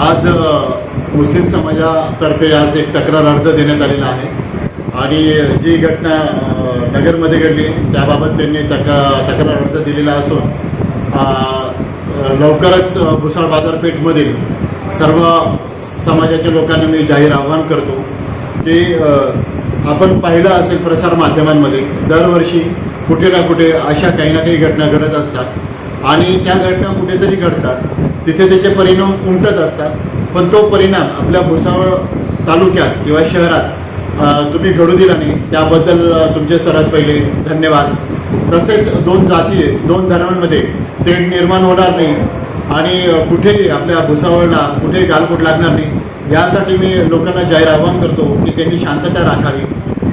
आज मुस्लिम समाजातर्फे आज एक तक्रार अर्ज देण्यात आलेला आहे. आणि जी घटना नगरमध्ये घडली त्याबाबत त्यांनी तक तक्रार अर्ज दिलेला असून लवकरच भुसाळ बाजारपेठमधील सर्व समाजाच्या लोकांना मी जाहीर आवाहन करतो की आपण पाहिलं असेल प्रसार माध्यमांमध्ये दरवर्षी कुठे ना कुठे अशा काही ना काही घटना घडत असतात. आणि त्या घटना कुठेतरी घडतात. तिथे त्याचे परिणाम उमटत असतात. पण तो परिणाम आपल्या भुसावळ तालुक्यात किंवा शहरात तुम्ही घडू दिला नाही. त्याबद्दल तुमचे सर्वात पहिले धन्यवाद. तसेच दोन जाती दोन धर्मांमध्ये तेढ निर्माण होणार नाही. आणि कुठेही आपल्या भुसावळला कुठेही गालबोट लागणार नाही. यासाठी मी लोकांना जाहीर आवाहन करतो की त्यांनी शांतता राखावी.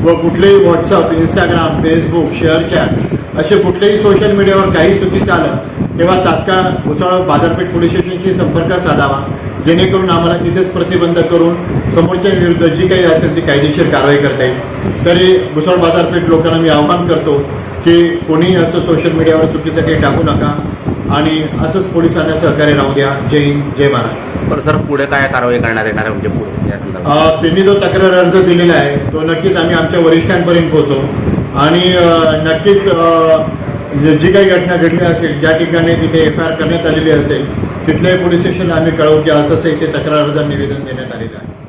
व कुठलेही WhatsApp Instagram Facebook share chat असे कुठलेही सोशल मीडियावर काही चुकीचं आलं तेव्हा तात्काळ भुसावळ बाजारपेठ पोलीस स्टेशनशी संपर्क साधावा. जेणेकरून आम्हाला तिथेच प्रतिबंध करून समोरच्या विरुद्ध जी काही असेल ती कायदेशीर कारवाई करता येईल. तरी भुसावळ बाजारपेठ लोकांना मी आवाहन करतो की कोणीही असं सोशल मीडियावर चुकीचं काही टाकू नका आणि असंच पोलिसांना सहकार्य राहू द्या. जय हिंद जय महाराष्ट्र. पण सर पुढे काय कारवाई करण्यात येणार आहे म्हणजे पुढे त्यांनी जो तक्रार अर्ज दिलेला आहे तो नक्कीच आम्ही आमच्या वरिष्ठांपर्यंत पोहोचवू. आणि नक्कीच जी काही घटना घडली असेल ज्या ठिकाणी तिथे एफ आय आर करण्यात आलेली असेल तिथल्याही पोलीस स्टेशनला आम्ही कळवू की असं असं इथे तक्रार अर्ज निवेदन देण्यात आलेलं आहे.